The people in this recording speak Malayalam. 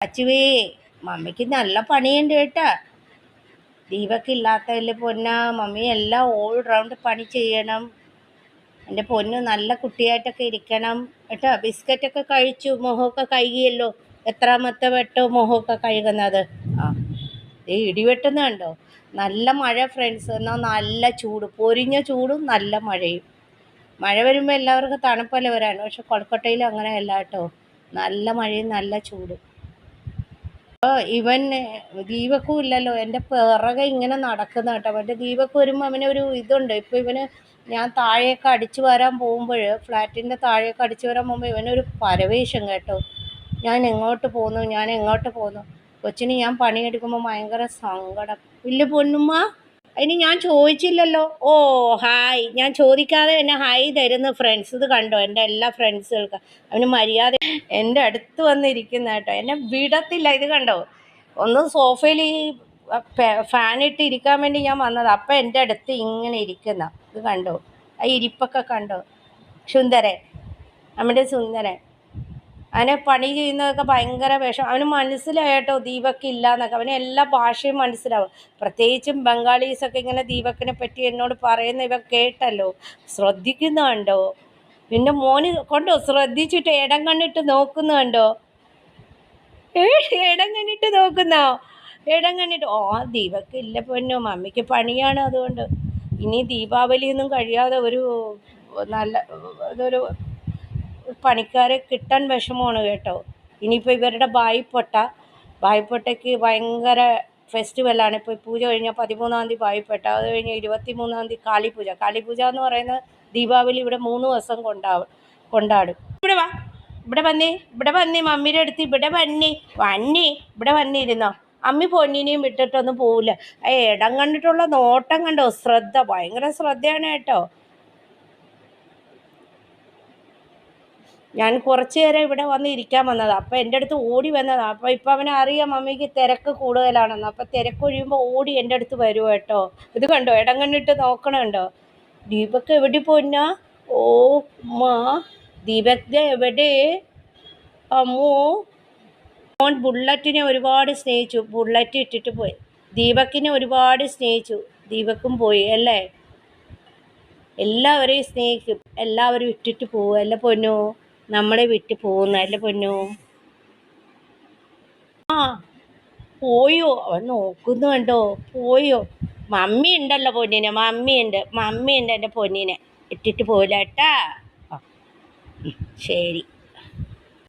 അച്ചുവേ മമ്മിക്ക് നല്ല പണിയുണ്ട് കേട്ടാ. ദീപക്കില്ലാത്തതിൽ പൊന്ന മമ്മി എല്ലാം ഓൾ റൗണ്ട് പണി ചെയ്യണം. എന്റെ പൊന്ന് നല്ല കുട്ടിയായിട്ടൊക്കെ ഇരിക്കണം കേട്ടോ. ബിസ്ക്കറ്റൊക്കെ കഴിച്ചു മുഖമൊക്കെ കഴുകിയല്ലോ. എത്രാമത്തെ വെട്ടോ മുഖമൊക്കെ കഴുകുന്നത്? ആ ഈ ഇടിവെട്ടുന്നുണ്ടോ നല്ല മഴ ഫ്രണ്ട്സ് എന്നാൽ നല്ല ചൂട് പൊരിഞ്ഞ ചൂടും നല്ല മഴയും. മഴ വരുമ്പോൾ എല്ലാവർക്കും തണുപ്പല്ലേ വരാൻ? പക്ഷെ കൊൽക്കട്ടയിൽ അങ്ങനെയല്ല കേട്ടോ. നല്ല മഴയും നല്ല ചൂടും. അപ്പോൾ ഇവൻ ദീപക്കും ഇല്ലല്ലോ. എന്റെ പിറകെ ഇങ്ങനെ നടക്കുന്ന കേട്ടോ മറ്റേ ദീപക്ക് വരുമ്പോൾ അവനൊരു ഇതുണ്ട്. ഇപ്പോൾ ഇവന് ഞാൻ താഴേക്ക് അടിച്ചു വരാൻ പോകുമ്പോൾ ഫ്ലാറ്റിന്റെ താഴേക്ക് അടിച്ചു വരാൻ പോകുമ്പോൾ ഇവനൊരു പരവേശം കേട്ടോ. ഞാൻ എങ്ങോട്ട് പോന്നു? ഞാൻ എങ്ങോട്ട് പോന്നു? കൊച്ചിന് ഞാൻ പണിയെടുക്കുമ്പോൾ ഭയങ്കര സങ്കടം. ഇല്ല പൊന്നുമ്മ അതിന് ഞാൻ ചോദിച്ചില്ലല്ലോ. ഓ ഹായ്. ഞാൻ ചോദിക്കാതെ എന്നെ ഹായ് തരുന്ന ഫ്രണ്ട്സ് ഇത് കണ്ടോ? എന്റെ എല്ലാ ഫ്രണ്ട്സുകൾക്ക് അവന് മര്യാദ എന്റെ അടുത്ത് വന്നിരിക്കുന്ന കേട്ടോ. എന്നെ വിടത്തില്ല. ഇത് കണ്ടോ? ഒന്ന് സോഫയിൽ ഇട്ട് ഇരിക്കാൻ വേണ്ടി ഞാൻ വന്നത്. അപ്പം എന്റെ അടുത്ത് ഇങ്ങനെ ഇരിക്കുന്ന. ഇത് കണ്ടോ? ആ ഇരിപ്പൊക്കെ കണ്ടോ? സുന്ദരൻ. നമ്മുടെ സുന്ദരൻ. അവനെ പണി ചെയ്യുന്നതൊക്കെ ഭയങ്കര വിഷം അവന് മനസ്സിലായിട്ടോ ദീപക്ക് ഇല്ല എന്നൊക്കെ അവന് എല്ലാ ഭാഷയും മനസ്സിലാവും. പ്രത്യേകിച്ചും ബംഗാളീസൊക്കെ ഇങ്ങനെ ദീപക്കിനെ പറ്റി എന്നോട് പറയുന്ന ഇവ കേട്ടല്ലോ. ശ്രദ്ധിക്കുന്നുണ്ടോ? പിന്നെ മോന് കൊണ്ടോ? ശ്രദ്ധിച്ചിട്ട് ഇടം കണ്ടിട്ട് നോക്കുന്നുണ്ടോ? ഇടം കണ്ടിട്ട് നോക്കുന്നോ? ഇടം കണ്ടിട്ട് ഓ ദീപക്ക് ഇല്ല പൊന്നോ. മമ്മിക്ക് പണിയാണ് അതുകൊണ്ട്. ഇനി ദീപാവലിയൊന്നും കഴിയാതെ ഒരു നല്ല അതൊരു പണിക്കാരെ കിട്ടാൻ വിഷമമാണ് കേട്ടോ. ഇനിയിപ്പോൾ ഇവരുടെ ബായിപ്പൊട്ട ബായിപ്പൊട്ടയ്ക്ക് ഭയങ്കര ഫെസ്റ്റിവലാണ് ഇപ്പോൾ പൂജ കഴിഞ്ഞാൽ പതിമൂന്നാം തീയതി ബായിപ്പൊട്ട അത് കഴിഞ്ഞ് ഇരുപത്തി മൂന്നാം തീയതി കാളിപൂജ. കാളിപൂജ എന്ന് പറയുന്നത് ദീപാവലി ഇവിടെ മൂന്ന് ദിവസം കൊണ്ടാവും കൊണ്ടാടും. ഇവിടെ വാ. ഇവിടെ വന്നേ. ഇവിടെ വന്നേ. മമ്മിയുടെ അടുത്ത് ഇവിടെ വന്നേ. വന്നേ. ഇവിടെ വന്നിരുന്നോ? അമ്മി പൊന്നിനെയും വിട്ടിട്ടൊന്നും പോവില്ല. ആ ഇടം കണ്ടിട്ടുള്ള നോട്ടം കണ്ടോ? ശ്രദ്ധ. ഭയങ്കര ശ്രദ്ധയാണ് കേട്ടോ. ഞാൻ കുറച്ച് നേരം ഇവിടെ വന്ന് ഇരിക്കാൻ വന്നതാണ് അപ്പോൾ എന്റെ അടുത്ത് ഓടി വന്നതാണ് അപ്പോൾ ഇപ്പം അവനെ അറിയാം മമ്മിക്ക് തിരക്ക് കൂടുതലാണെന്ന്. അപ്പോൾ തിരക്ക് ഓടി എന്റെ അടുത്ത് വരുമോ കേട്ടോ. ഇത് കണ്ടോ? ഇടം കണ്ടിട്ട് നോക്കണുണ്ടോ? ദീപക്ക് എവിടെ പോന്നാ? ഓ മാ ദീപക് എവിടെ? അമ്മോ. മോൻ ബുള്ളറ്റിനെ ഒരുപാട് സ്നേഹിച്ചു. ബുള്ളറ്റ് ഇട്ടിട്ട് പോയി. ദീപക്കിനെ ഒരുപാട് സ്നേഹിച്ചു. ദീപക്കും പോയി അല്ലേ? എല്ലാവരെയും സ്നേഹിക്കും. എല്ലാവരും ഇട്ടിട്ട് പോവും അല്ല പൊന്നു? നമ്മളെ വിട്ട് പോകുന്ന. അല്ല പൊന്നു? ആ പോയോ? അവൻ നോക്കുന്നുണ്ടോ പോയോ? മമ്മി ഉണ്ടല്ലോ പൊന്നിനെ മമ്മി ഉണ്ട്. മമ്മി ഉണ്ട് എന്റെ പൊന്നിനെ. ഇട്ടിട്ട് പോയില്ല കേട്ടാ. ശരി.